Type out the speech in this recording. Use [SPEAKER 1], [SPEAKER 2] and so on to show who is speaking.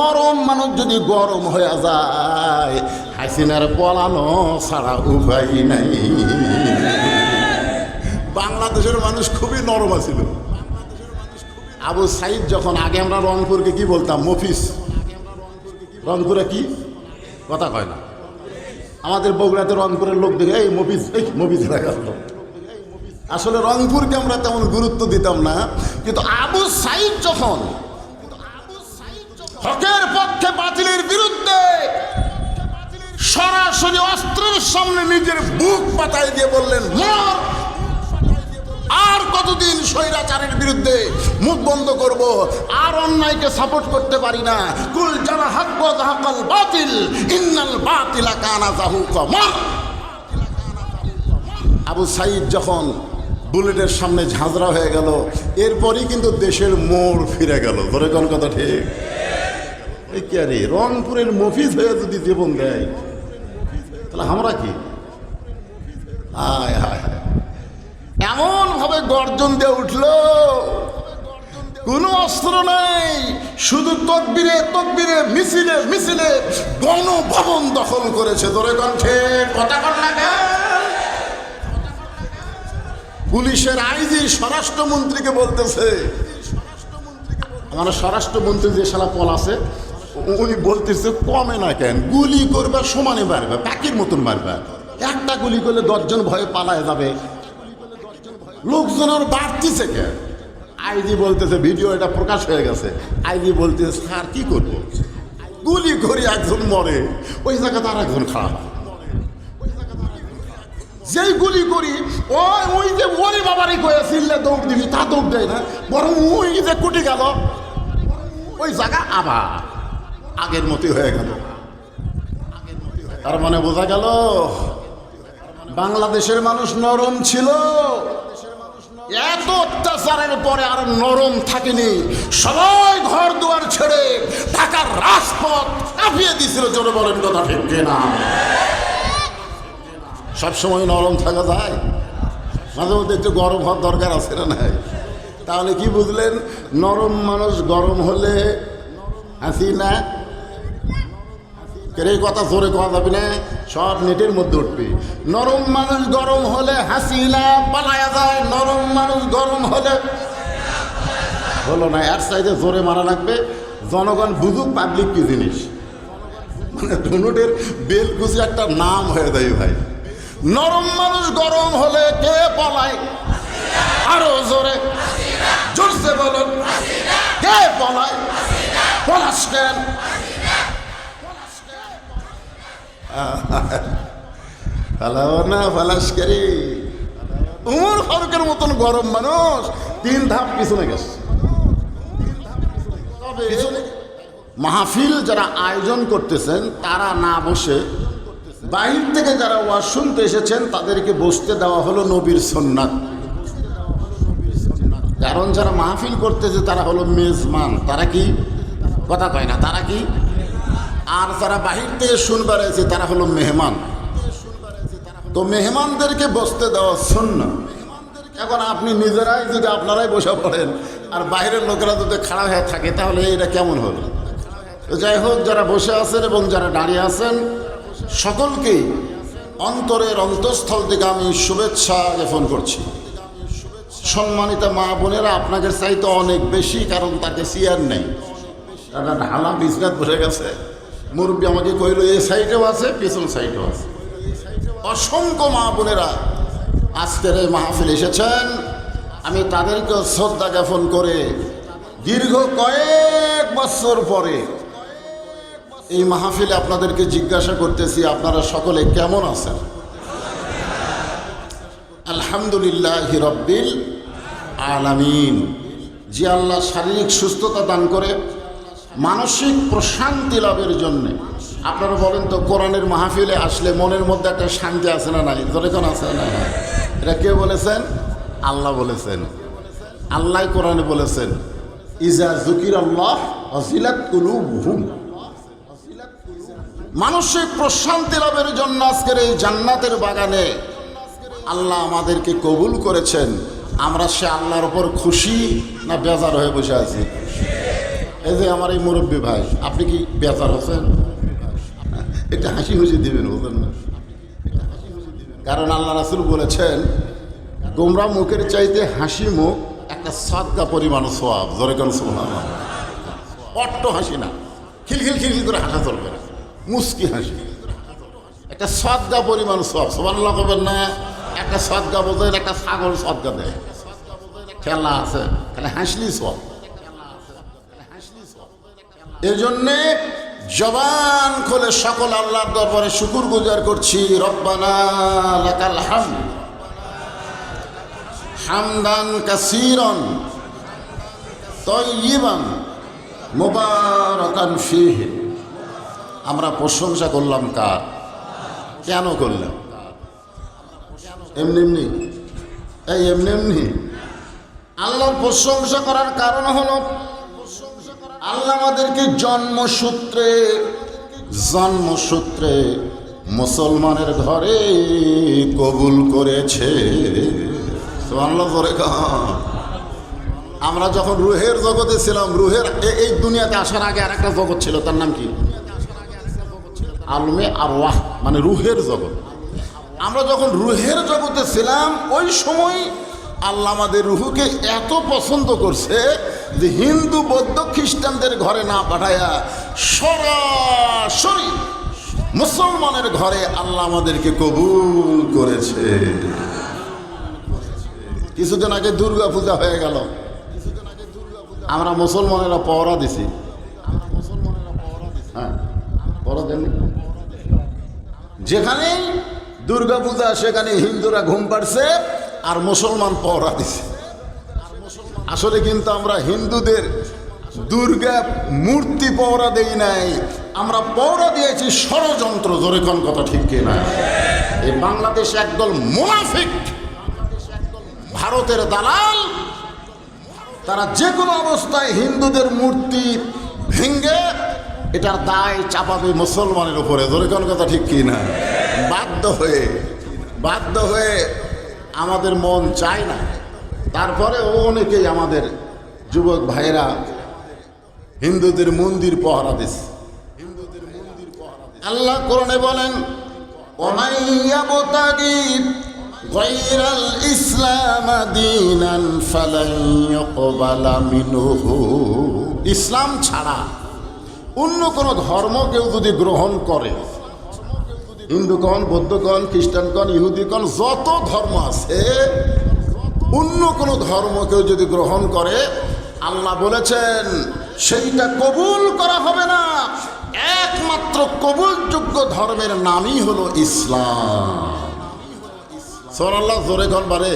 [SPEAKER 1] নরম মানুষ যদি গরম হয়ে যায়, হাসিনার পলানো ছাড়া উপায় নাই। বাংলাদেশের মানুষ খুবই নরম আছিল। আবু সাইদ যখন, আগে আমরা রংপুরকে কি বলতাম? মফিস। রংপুরে কি? কথা কয় না। আমাদের বগুড়াতে রংপুরের লোক দেখে, এই মফিস এই মফিস রাখা আসলে রংপুরকে আমরা তেমন গুরুত্ব দিতাম না, কিন্তু আবু সাইদ যখন হকের পক্ষে বাতিলের বিরুদ্ধে সরাসরি অস্ত্রের সামনে নিজের বুক পাতায় দিয়ে বললেন, মর! আর কতদিন স্বৈরাচারের বিরুদ্ধে মুখ বন্ধ করব? আর অন্যায়কে সাপোর্ট করতে পারি না। কুল যারা হাক্ক হাকাল বাতিল, ইন্নাল বাতিলা কানা জাহু কমর আবু সাইদ যখন বুলেটের সামনে ঝাঁঝরা হয়ে গেল, এরপরই কিন্তু দেশের মোড় ফিরে গেল। ধরে কোন কথা ঠিক? রংপুরের মফিজ হয়ে যদি জীবন দেয়, তাহলে আমরা কি? এমন ভাবে গর্জন দিয়ে উঠল, কোনো অস্ত্র নাই, শুধু তকবিরে তকবিরে, মিছিলে মিছিলে গণভবন দখল করেছে। ধরে কণ্ঠে কথা পুলিশের আইজি স্বরাষ্ট্রমন্ত্রীকে বলতেছে আমার স্বরাষ্ট্রমন্ত্রী যে শালা পল আছে উনি বলতেছে, কমে না কেন, গুলি করবে, সমানে মারবে প্যাকের মতন মারবে। একটা গুলি করলে দশজন ভয়ে পালায় যাবে। লোকজন আর বাড়তিছে কেন? আইজি বলতেছে, ভিডিও এটা প্রকাশ হয়ে গেছে। আইজি বলতেছে, স্যার, কি করব? গুলি করি একজন মরে, ওই জায়গাতে আর একজন খারাপ। যেই গুলি করি, ওই ওই যে ওরে বাবারই কয়ে সিললে দৌড় দিবি, তা দৌড় দেয় না, বরং ওই যে কুটি গেল ওই জায়গা আবার। আগের মতোই হয়ে গেল। তার মানে বোঝা গেল, বাংলাদেশের মানুষ নরম ছিল। এত অত্যাচারের পরে আর নরম থাকেনি। সবাই ঘর দুয়ার ছেড়ে ঢাকার রাজপথ কাঁপিয়ে দিছিল জোরে বলেন কথা ঠিক না সবসময় নরম থাকা যায়। মাঝে মধ্যে একটু গরম হওয়ার দরকার আছে না নাই? তাহলে কি বুঝলেন? নরম মানুষ গরম হলে হাসি না? কেরে কথা জোরে কথা যাবে না, সব নেটের মধ্যে উঠবে। নরম মানুষ গরম হলে হাসিলা পালায়া যায়, নরম মানুষ গরম হলে হলো না এর সাইডে জোরে মারা লাগবে। জনগণ বুঝুক পাবলিক কি জিনিস। মানে ধনুটের বেলকুচি একটা নাম হয়ে যায় ভাই। নরম মানুষ গরম হলে কে পলায়? আরও জোরে। জোরসে বলুন। কে পলায়? পলাশ কেন? ফালাও না ফালাসকারী উমর ফারুকের মতন গরম মানুষ তিন ধাপ পিছনে গেছে। মাহফিল যারা আয়োজন করতেছেন, তারা না বসে বাহির থেকে যারা ওয়াজ শুনতে এসেছেন, তাদেরকে বসতে দেওয়া হলো নবীর সন্ন্যাত কারণ যারা মাহফিল করতেছে, তারা হলো মেজমান তারা কি? কথা কয় না, তারা কি? আর যারা বাহির থেকে শুনবার এসে তারা হলো মেহমান। তো মেহমানদেরকে বসতে দেওয়া শূন্য এখন আপনি নিজেরাই যদি আপনারাই বসে পড়েন, আর বাইরের লোকেরা যদি খাড়া হয়ে থাকে, তাহলে এটা কেমন হবে? যাই হোক, যারা বসে আছেন এবং যারা দাঁড়িয়ে আছেন, সকলকেই অন্তরের অন্তঃস্থল থেকে আমি শুভেচ্ছা জ্ঞাপন করছি। সম্মানিত মা বোনেরা, আপনাদের চাইতে অনেক বেশি, কারণ তাকে চেয়ার নেই। তারা ঢালা বিজনেস বসে গেছে। মুরব্বী আমাকে কইল এই সাইডেও আছে, পিছন সাইডেও আছে। অসংখ্য মা বোনেরা আজকের এই মাহফিল এসেছেন। আমি তাদেরকে শ্রদ্ধা জ্ঞাপন করে দীর্ঘ কয়েক বছর পরে এই মাহফিলে আপনাদেরকে জিজ্ঞাসা করতেছি, আপনারা সকলে কেমন আছেন? আলহামদুলিল্লাহ রব্বিল আলামিন। যে আল্লাহ শারীরিক সুস্থতা দান করে মানসিক প্রশান্তি লাভের জন্য। আপনারা বলেন তো, কোরআনের মাহফিলে আসলে মনের মধ্যে একটা শান্তি আছে না নাই? যখন আছে না এটা কে বলেছেন? আল্লাহ বলেছেন। আল্লাহ কোরআনে বলেছেন, ইজা জুকির আল্লাহ হসিলাত কুলুবহুম। মানসিক প্রশান্তি লাভের জন্য আজকের এই জান্নাতের বাগানে আল্লাহ আমাদেরকে কবুল করেছেন। আমরা সে আল্লাহর ওপর খুশি না বেজার হয়ে বসে আছি? এই যে আমার এই মুরব্বী ভাই, আপনি কি বেচার হোসেন এটা হাসি খুশি দিবেন, বুঝলেন না? কারণ আল্লাহ রাসুল বলেছেন গোমরা মুখের চাইতে হাসি মুখ, একটা সাদকা পরিমাণ সোয়াব। জোরে কোন অট্ট হাসি না, খিলখিল খিলখিল করে হাসা চলবে না, মুস্কি হাসি। একটা সদগা পরিমাণ সব সোমান্লা করবেন না, একটা সদগা বোঝেন একটা ছাগল সদগা দেয়। খেলা আছে, খালি হাসলি সব এই জন্যে জবান খুলে সকল আল্লাহর দরবারে শুকুর গুজার করছি। রব্বানা হাম। হামদান কাসিরন তৈবান মোবারকান ফিহে। আমরা প্রশংসা করলাম কার? কেন করলাম এমনি এমনি। এই এমনি এমনি। আল্লাহর প্রশংসা করার কারণ হলো আল্লাহ আমাদেরকে জন্মসূত্রে জন্মসূত্রে মুসলমানের ঘরে কবুল করেছে। আমরা যখন রুহের জগতে ছিলাম, রুহের এই দুনিয়াতে আসার আগে আর একটা জগৎ ছিল, তার নাম কি? আলমে আর ওয়াহ মানে রুহের জগৎ। আমরা যখন রুহের জগতে ছিলাম, ওই সময় আল্লাহ আমাদের রুহুকে এত পছন্দ করছে যে হিন্দু, বৌদ্ধ, খ্রিস্টানদের ঘরে না পাঠায়া সরাসরি মুসলমানের ঘরে আল্লাহ আমাদেরকে কবুল করেছে। কিছুদিন আগে দুর্গা পূজা হয়ে গেল। আমরা মুসলমানেরা পহরা দিছি। হ্যাঁ যেখানেই দুর্গা পূজা সেখানে হিন্দুরা ঘুম পাড়ছে আর মুসলমান পহরা দিছে। আসলে কিন্তু আমরা হিন্দুদের দুর্গা মূর্তি পহরা দেই নাই, আমরা পৌরা দিয়েছি ষড়যন্ত্র, জোরে কোন কথা ঠিক কিনা এই বাংলাদেশে একদল মুনাফিক, ভারতের দালাল, তারা যে কোনো অবস্থায় হিন্দুদের মূর্তি ভেঙ্গে এটার দায় চাপাবে মুসলমানের উপরে ধরে কোন কথা ঠিক কি না? বাধ্য হয়ে বাধ্য হয়ে আমাদের মন চায় না। তারপরে ও অনেকেই আমাদের যুবক ভাইরা হিন্দুদের মন্দির পহরা দিচ্ছে আল্লাহ কোরআনে বলেন ওমাইয়াবতাগি গায়রাল ইসলাম দীনান ফালান ইয়াকবালা মিনহু। ইসলাম ছাড়া অন্য কোনো ধর্ম কেউ যদি গ্রহণ করে, হিন্দু কন, বৌদ্ধ কন, খ্রিস্টান কন, ইহুদি কন, যত ধর্ম আছে অন্য কোনো ধর্ম কেউ যদি গ্রহণ করে, আল্লাহ বলেছেন, সেইটা কবুল করা হবে না। একমাত্র কবুলযোগ্য ধর্মের নামই হলো ইসলাম। সরাল্লাহ জোরে ঘর বারে